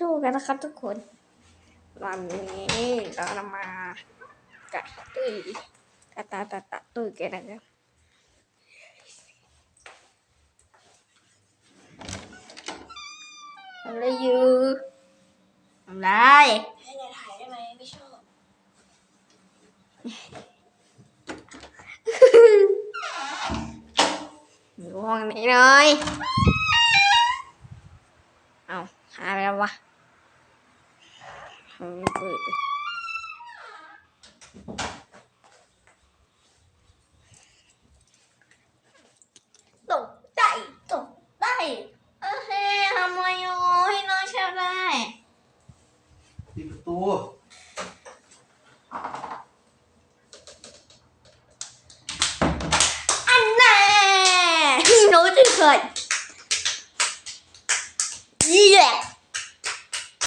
สู้กันนะครับทุกคนวันนี้เราจะมากัดตุ้ยตาตาตาตาตุ้ยกันนะครับทำอะไรอยู่ทำอะไรให้นายถ่ายได้ไหมไม่ชอบอยู่ห้องนี้เลยเอา หายไรวะตกใจตกใจเเฮ้ทำไมอยู่ให้น้องเชฟได้ปิดประตูอันแน่รู้จักเลยยี่แหละ